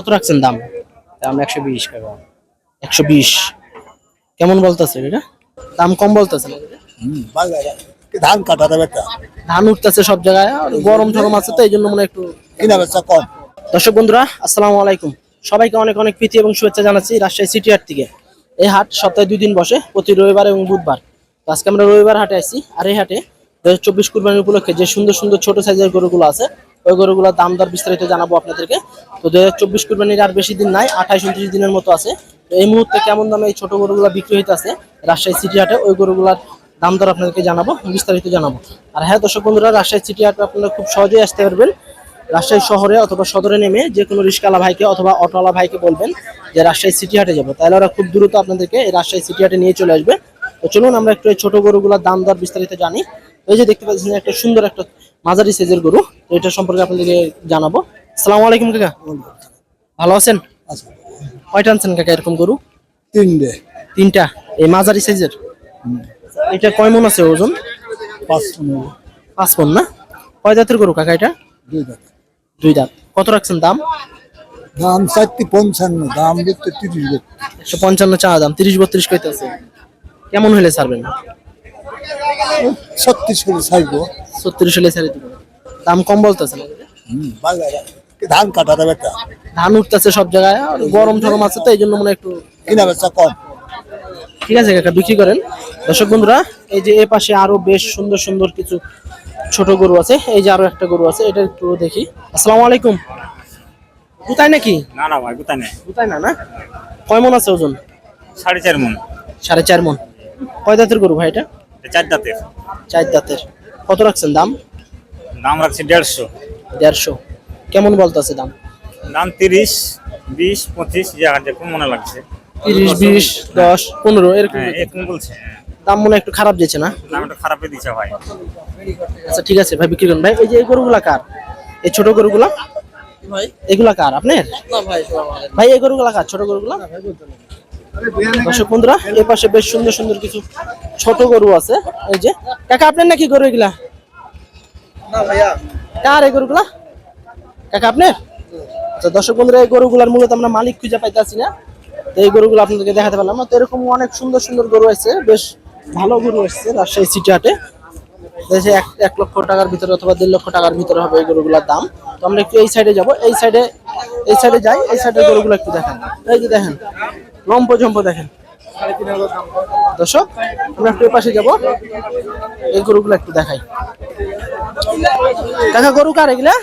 কত রাখছেন দাম? দাম একশো বিশ টাকা একশো বিশ। কেমন বলতেছে এটা? দাম কম বলতেছে না? ধান কাটা দেবে ধান উঠতেছে সব জায়গায় আর গরম ঠরম আছে তো এই জন্য মনে একটু কিনা বেচা কম। দর্শক বন্ধুরা আসসালামু আলাইকুম। সবাইকে অনেক অনেক প্রীতি এবং শুভেচ্ছা জানাচ্ছি রাজশাহী সিটি হাট থেকে। এই হাট সপ্তাহে দুই দিন বসে প্রতি রবিবার এবং বুধবার। আজকে আমরা রবিবার হাটে আসছি আর এই হাটে দু হাজার চব্বিশ কুরবানি উপলক্ষে যে সুন্দর সুন্দর ছোট সাইজের গরুগুলো আছে ওই গরুগুলোর দাম দর বিস্তারিত জানাব আপনাদেরকে। তো দু হাজার চব্বিশ কুরবানির আর বেশি দিন নাই, আঠাইশ উনত্রিশ দিনের মতো আছে। এই মুহূর্তে কেমন দামে এই ছোট গরুগুলো বিক্রি হইতে আছে রাজশাহী সিটি হাটে ওই গরুগুলার দাম দর আপনাদেরকে জানাব, বিস্তারিত জানাব। আর হ্যাঁ দর্শক বন্ধুরা, রাজশাহী সিটি হাটে আপনারা খুব সহজেই আসতে পারবেন। রাজশাহী শহরে অথবা সদরে নেমে যে কোনো রিক্সাওয়ালা ভাইকে অথবা অটোওয়ালা ভাইকে বলবেন যে রাজশাহী সিটি হাটে যাব। তাহলে ওরা খুব দ্রুত আপনাদেরকে এই রাজশাহী সিটি হাটে নিয়ে চলে আসবে। তো চলুন আমরা একটু এই ছোট গরুগুলোর দাম দর বিস্তারিত জানি। এই যে দেখতে পাচ্ছেন, একটা সুন্দর একটা মাঝারি সাইজের গরু। এটা সম্পর্কে আপনাদেরকে জানাব। আসসালামু আলাইকুম কাকা। ভালো আছেন? কয়টা আনছেন কাকা এরকম গরু? তিনটে। তিনটা। এই মাঝারি সাইজের এটা কয় মন আছে ওজন? পাঁচ পনেরো পাঁচ মন না? কয় জাতের গরু কাকা এটা? দুই টাকা দুই দাঁত কত রাখছেন দাম? দাম চারটি পঞ্চান্ন দাম দেখতে তিরিশ একশো পঞ্চান্ন চা দাম তিরিশ বত্রিশ কইতেছে। কেমন হলে ছাড়বেন? ছত্রিশ করে চাইব ছত্রিশ হলে ছেড়ে দিবেন দাম কম বলতেছে না। ধান কাটা দেবে একটা। ধান উঠতেছে সব জায়গায় আর গরম ঠরম আছে তো এই জন্য মনে হয় একটু কিনা বেচা কম। ঠিক আছে কাকা বিক্রি করেন। দর্শক বন্ধুরা এই যে এ পাশে আরও বেশ সুন্দর সুন্দর কিছু ছোট গরু আছে। এই যে আরও একটা গরু আছে এটা একটু দেখি। আসসালামু আলাইকুম। কোথায় নাকি? না না ভাই কোথায় নেই? কোথায় না না? কয় মন আছে ওজন? সাড়ে চার মন। সাড়ে চার মন। কয় দাঁতের গরু ভাই এটা? চার দাঁতের। চার দাঁতের। কত রাখছেন দাম? দাম রাখছি দেড়শো। দেড়শো। কেমন বলতেছে দাম? দাম তিরিশ বিশ পঁচিশ যে আর যে কোন মনে লাগছে। তিরিশ বিশ দশ পনেরো এরকম হ্যাঁ এরকম বলছে। দাম মনে হয় একটু খারাপ দিয়েছে না? দামটা খারাপই দিচ্ছে ভাই। আচ্ছা ঠিক আছে ভাই বিক্রি করুন। ভাই এই যে এই গরুগুলা কার? এই ছোট গরুগুলা? এগুলা কার আপনার? ভাই এই গরুগুলা কার? ছোট গরুগুলা? দর্শক বন্ধুরা এই পাশে বেশ সুন্দর সুন্দর কিছু ছোট গরু আছে। এই যে কাকা আপনার নাকি গরু এগুলা? কার এই গরুগুলা? কাকা আপনার? আচ্ছা দর্শক বন্ধুরা এই গরুগুলার মূলত আমরা মালিক খুঁজে পাইতেছি না। তো এই গরুগুলো আপনাদেরকে দেখাতে পারলাম তো এরকম অনেক সুন্দর সুন্দর গরু আছে বেশ ভালো গরু আসছে রাজশাহী সিটি হাটে। দেশে এক এক লক্ষ টাকার ভিতরে অথবা দেড় লক্ষ টাকার ভিতরে হবে এই গরুগুলোর দাম। তো আমরা একটু এই সাইডে যাব। এই সাইডে এই সাইডে যাই এই সাইডের গরুগুলো একটু দেখেন। এই যে দেখেন লম্প জম্প দেখেন। দর্শক আমরা একটু পাশে যাব। এই গরুগুলো একটু দেখাই। কাকা গরু কার এগুলা?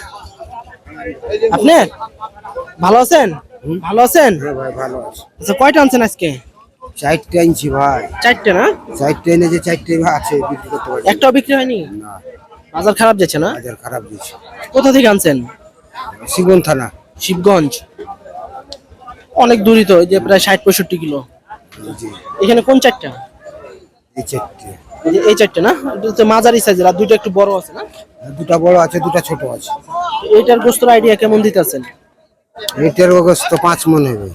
আপনি? ভালো আছেন? ভালো আছেন? ভালো আছে। আচ্ছা কয়টা আনছেন আজকে? চারটে ইঞ্চি ভাই। চারটে না? চারটে এনে যে চারটে আছে বিক্রি করতে পারি একটাও বিক্রি হয়নি? না। বাজার খারাপ যাচ্ছে না? বাজার খারাপ কোথা থেকে আনছেন? সিগন থানা। শিবগঞ্জ। অনেক দূরই তো যে প্রায় ষাট পঁয়ষট্টি কিলো। এখানে কোন চারটা? এই চারটে। এই যে এই চারটা না? মাঝারি সাইজের আর দুইটা একটু বড় আছে না? দুটা বড় আছে দুটা ছোট আছে। এইটার গোস্তর আইডিয়া কেমন দিতেছেন? এটার অগস্ট পাঁচ মন হবে।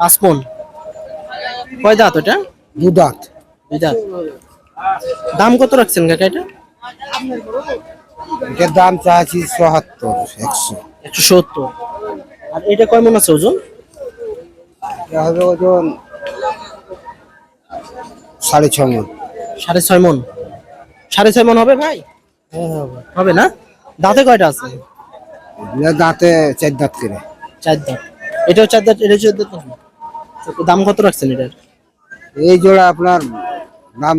পাঁচ মন? কয় দাঁত ওটা দু দাঁত। দুই দাঁত। দাম কত রাখছেন কাকা এটা? এটার দাম চাচ্ছি চুয়াত্তর একশো। একশো সত্তর। আর এটা কয় মন আছে ওজন? হবে ওজন সাড়ে ছ মন সাড়ে ছয় মন সাড়ে ছয় মন হবে ভাই? হবে না? দাঁতে কয়টা আছে? দাঁতে চার দাঁত করে। চার দাঁত। এটাও চার দাঁত এটা চার দাঁত দাম কত রাখছেন এটার? এই জোড়া আপনার দাম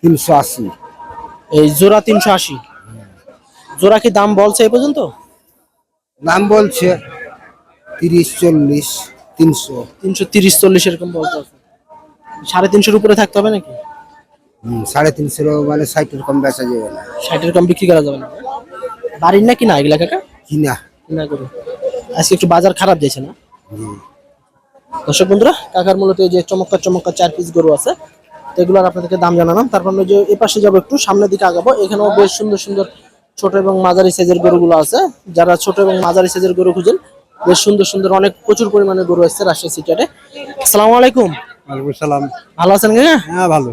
তিনশো আশি। এই জোড়া তিনশো আশি। জোড়া কি দাম বলছে এই পর্যন্ত? দাম বলছে তিরিশ চল্লিশ তিনশো। তিনশো তিরিশ চল্লিশ এরকম বলতে আছে সাড়ে তিনশোর উপরে থাকতে হবে নাকি? সাড়ে তিনশো মানে ষাটের কম বেচা যাবে না। ষাটের কম বিক্রি করা যাবে না। বাড়ির না এগুলা কাকা? কিনা। কিনা করে আজকে একটু বাজার খারাপ যাচ্ছে না। দর্শক বন্ধুরা কাকার মূলত এই যে চমৎকার চমৎকার চার পিস গরু আছে এগুলোর আপনাদেরকে দাম জানালাম। তারপর যে এ পাশে যাব একটু সামনের দিকে আগাবো। এখানেও বেশ সুন্দর সুন্দর ছোট এবং মাঝারি সাইজের গরুগুলো আছে। যারা ছোট এবং মাঝারি সাইজের গরু খুঁজেন বেশ সুন্দর সুন্দর অনেক প্রচুর পরিমাণে গরু আসছে রাজশাহী সিটিয়ারে আসসালামু আলাইকুম। ওয়ালাইকুম সালাম ভালো আছেন কাকা হ্যাঁ ভালো।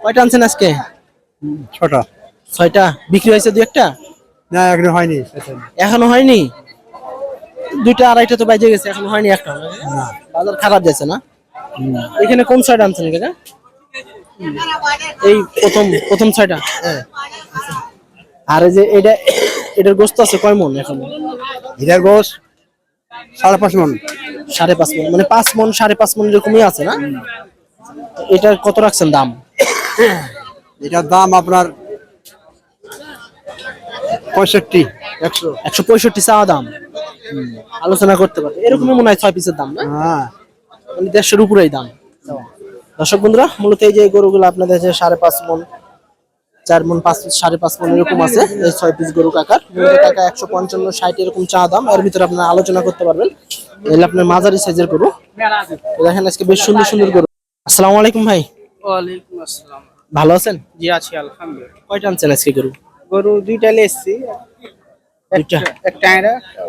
কয়টা আনছেন আজকে? ছটা। ছয়টা। বিক্রি হয়েছে দু একটা? না এখনও হয়নি। এখনও হয়নি? দুইটা আড়াইটা তো বাজে গেছে এখনও হয়নি একটা। বাজার খারাপ যাচ্ছে না? এখানে কোন ছয়টা আনছেন কাকা এই প্রথম প্রথম ছয়টা। আর এই যে এটা এটার গোস্ত আছে কয় মন এখন? এটার গোস সাড়ে পাঁচ মন। সাড়ে পাঁচ মন মানে পাঁচ মন সাড়ে পাঁচ মন এরকমই আছে না? এটা কত রাখছেন দাম? এটার দাম আপনার পঁয়ষট্টি একশো। একশো পঁয়ষট্টি চাওয়া দাম। আলোচনা করতে পারবে। এরকমই মনে হয় ছয় পিসের দাম না? হ্যাঁ। মানে দেড়শোর উপরেই দাম। দর্শক বন্ধুরা মূলত এই যে গরুগুলো আপনাদের সাড়ে পাঁচ মন চার মন পাঁচ সাড়ে পাঁচ মন এরকম আছে। এই ছয় পিস গরু কাকার। কাকা একশো পঞ্চান্ন ষাট এরকম চা দাম। এর ভিতরে আপনারা আলোচনা করতে পারবেন। এগুলো আপনার মাঝারি সাইজের গরু। দেখেন আজকে বেশ সুন্দর সুন্দর গরু। আসসালামু আলাইকুম ভাই। ওয়ালাইকুম আসসালাম। ভালো আছেন? জি আছি আলহামদুলিল্লাহ। কয়টা আনছেন আজকে গরু? গরু দুইটা দুইটা? একটা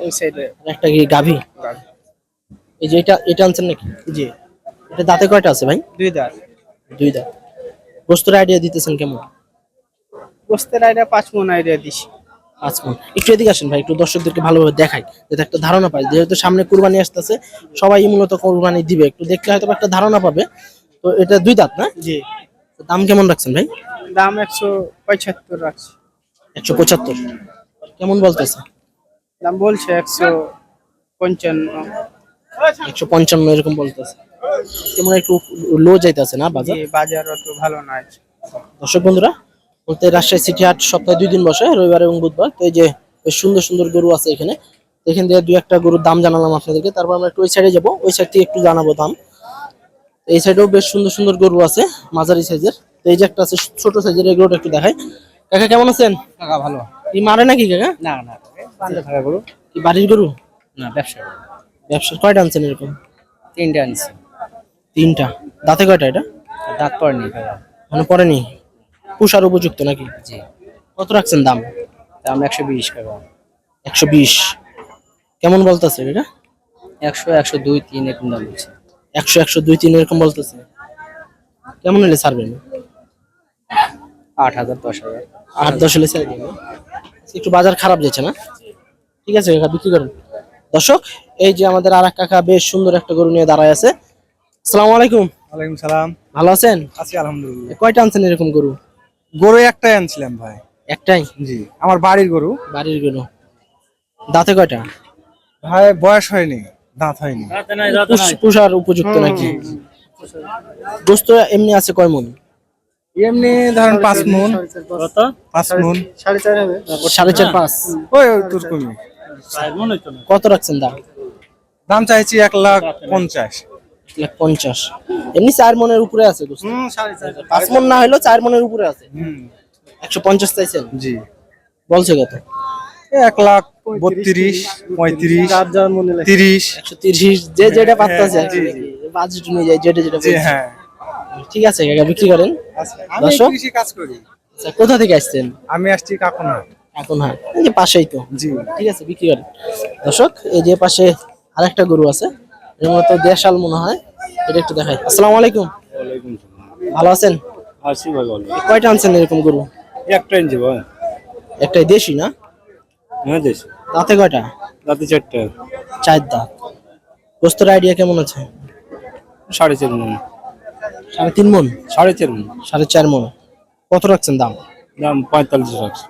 ওই সাইডে একটা কি গাভী? এই যে এটা এটা আনছেন নাকি? জি। এটা দাঁতে কয়টা আছে ভাই? দুই দাঁত। দুই দাঁত। গোস্তর আইডিয়া দিতেছেন কেমন? বস্তের আইডিয়া পাঁচ মন আইডিয়া দিছি। পাঁচ মন। একটু এদিকে আসেন ভাই একটু দর্শকদেরকে ভালোভাবে দেখাই যাতে একটা ধারণা পায় যেহেতু সামনে কুরবানি আসতেছে সবাই মূলত কুরবানি দিবে। একটু দেখলে হয়তো একটা ধারণা পাবে। তো এটা দুই দাঁত না? জি। দাম কেমন রাখছেন ভাই? দাম একশো পঁচাত্তর রাখছি। একশো পঁচাত্তর। কেমন বলতেছে? দাম বলছে একশো পঞ্চান্ন। একশো পঞ্চান্ন এরকম বলতেছে। কেমন একটু লো যাইতেছে না বাজার? বাজার অত ভালো নয় দর্শক বন্ধুরা বলতে রাজশাহী সিটি হাট সপ্তাহে দুই দিন বসে রবিবার এবং বুধবার। তো এই যে বেশ সুন্দর সুন্দর গরু আছে এখানে। এখান থেকে দুই একটা গরুর দাম জানালাম আপনাদেরকে। তারপর আমরা একটু ওই সাইডে যাব। ওই সাইড থেকে একটু জানাব দাম। এই সাইডেও বেশ সুন্দর সুন্দর গরু আছে মাঝারি সাইজের তো এই যে একটা আছে ছোট সাইজের এগুলোটা একটু দেখাই। কাকা কেমন আছেন? টাকা ভালো। কি মারে নাকি কাকা? না না থাকা গরু। কি বাড়ির গরু? না ব্যবসা ব্যবসার কয়টা আনছেন এরকম? তিনটা আনছি। তিনটা। দাঁতে কয়টা এটা? দাঁত পড়নি মানে পড়েনি? পুষার উপযুক্ত নাকি? জি। কত রাখছেন দাম? দাম একশো বিশ টাকা। একশো বিশ। কেমন বলতেছে এটা? একশো একশো দুই তিন এরকম দাম বলছে। একশো একশো দুই তিন এরকম বলতেছে। কেমন হলে ছাড়বেন? আট হাজার দশ হাজার। আট দশ হলে ছেড়ে দিন একটু বাজার খারাপ যাচ্ছে না? ঠিক আছে কাকা বিক্রি করুন। দর্শক এই যে আমাদের আর এক কাকা বেশ সুন্দর একটা গরু নিয়ে দাঁড়ায় আছে। আসসালামু আলাইকুম। ওয়ালাইকুম সালাম। ভালো আছেন? আছি আলহামদুলিল্লাহ। কয়টা আনছেন এরকম গরু? গরু একটাই আনছিলাম ভাই। একটাই? জি আমার বাড়ির গরু। বাড়ির গরু। দাঁতে কয়টা? ভাই বয়স হয়নি দাঁত হয়নি। পুষার উপযুক্ত নাকি? গোস্ত এমনি আছে কয় মন? এমনি ধরেন পাঁচ মন। পাঁচ। মন। সাড়ে চার হবে। সাড়ে চার পাঁচ। ওই ওই তোরকমই কত রাখছেন দাম? দাম চাইছি এক লাখ পঞ্চাশ। লাখ পঞ্চাশ। এমনি চার মনের উপরে আছে পাঁচ মন না হলেও চার মনের উপরে আছে। একশো পঞ্চাশ চাইছেন? জি। বলছে কত? এক লাখ বত্রিশ পঁয়ত্রিশ তিরিশ। একশো তিরিশ যে যেটা পাত্তাছে আর কি। বাজেট অনুযায়ী যেটা যেটা হ্যাঁ। ঠিক আছে কাকা বিক্রি করেন। দর্শক? কাজ করি। আচ্ছা, কোথা থেকে আসছেন? আমি আসছি কাকুনা এখন হ্যাঁ এই যে পাশেই তো। জি। ঠিক আছে বিক্রি করেন। দর্শক এই যে পাশে আরেকটা গরু আছে। এর মতো দেশাল মনে হয়। এটা একটু দেখাই। আসসালামু আলাইকুম। ভালো আছেন? আছি ভাই বলো কয়টা আনছেন এরকম গরু? একটা ইঞ্চি ভাই একটাই দেশি না? হ্যাঁ দেশ। দাঁতে কয়টা? রাতে চারটে। চার দাঁত। গোস্তর আইডিয়া কেমন আছে? সাড়ে চার মন। সাড়ে তিন মন? সাড়ে চার মন। সাড়ে চার মন। কত রাখছেন দাম? দাম পঁয়তাল্লিশ রাখছি।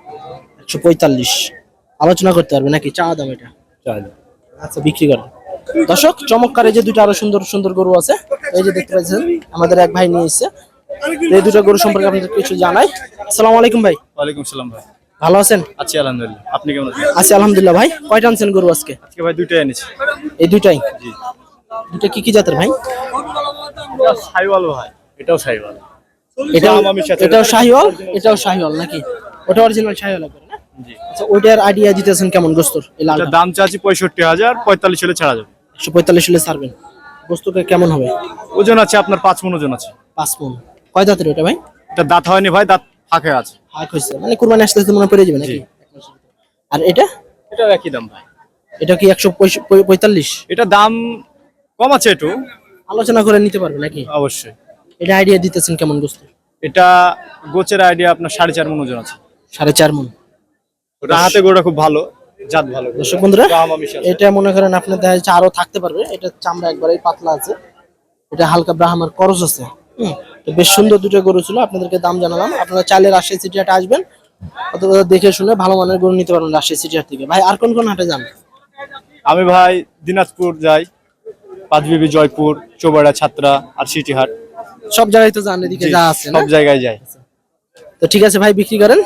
একশো পঁয়তাল্লিশ। আলোচনা করতে পারবে নাকি? চা দাম এটা? চার আচ্ছা বিক্রি করেন। দর্শক চমৎকার এই যে দুটো আরও সুন্দর সুন্দর গরু আছে। এই যে দেখতে পাচ্ছেন আমাদের এক ভাই নিয়ে এসেছে এই দুটো গরু সম্পর্কে আপনাদের কিছু জানাই। আসসালামু আলাইকুম ভাই। ওয়ালাইকুম সালাম ভাই। ভালো আছেন? আছি আলহামদুলিল্লাহ। আপনি কেমন আছেন? আছি আলহামদুলিল্লাহ ভাই। কয়টা আনছেন গরু আজকে? আজকে ভাই দুইটাই এনেছি। এই দুইটাই? দুটো কি কি জাতের ভাই? সাইওয়াল ভাই। এটাও সাইওয়াল এটাও এটাও শাহিওয়াল এটাও শাহিওয়াল নাকি? ওটা অরিজিনাল শাহিওয়াল করে না? আচ্ছা ওইটার আইডিয়া দিতেছেন কেমন গোস্তর এই লাল দাম চাচ্ছি পঁয়ষট্টি হাজার পঁয়তাল্লিশ হলে ছাড়া যাবে। একশো পঁয়তাল্লিশ হলে ছাড়বেন। গোস্তটা কেমন হবে? ওজন আছে আপনার পাঁচ মন ওজন আছে। পাঁচ মন কয় দাঁতের ওটা ভাই? এটা দাঁত হয়নি ভাই দাঁত ফাঁকে আছে। হাক হয়েছে। মানে কুরবানি আসতে আসতে মনে পড়ে যাবে নাকি? আর এটা? এটাও একই দাম ভাই। এটা কি একশো পঁয়তাল্লিশ? এটা দাম কম আছে একটু। আলোচনা করে নিতে পারবে নাকি? অবশ্যই। এটা আইডিয়া দিতেছেন কেমন গোস্ত এটা গোচের আইডিয়া আপনার সাড়ে চার মন ওজন আছে। সাড়ে চার মন ওটা হাতে গোড়া খুব ভালো। জাত ভালো দর্শক বন্ধুরা এটা মনে করেন আপনার দেখা যাচ্ছে আরও থাকতে পারবে। এটা চামড়া একবারেই পাতলা আছে। এটা হালকা ব্রাহ্মার করজ আছে। বেশ সুন্দর দুটো গরু ছিল আপনাদেরকে দাম জানালাম। আপনারা চাইলে রাজশাহী সিটি হাটে আসবেন অথবা দেখে শুনে ভালো মানের গরু নিতে পারবেন রাজশাহী সিটি হাট থেকে। ভাই আর কোন কোন হাটে যান? আমি ভাই দিনাজপুর যাই পাঁচবিবি জয়পুর চৌবাড়া ছাত্রা আর সিটিহাট সব জায়গায় তো যান এদিকে যা আছে সব জায়গায় যাই। তো ঠিক আছে ভাই বিক্রি করেন?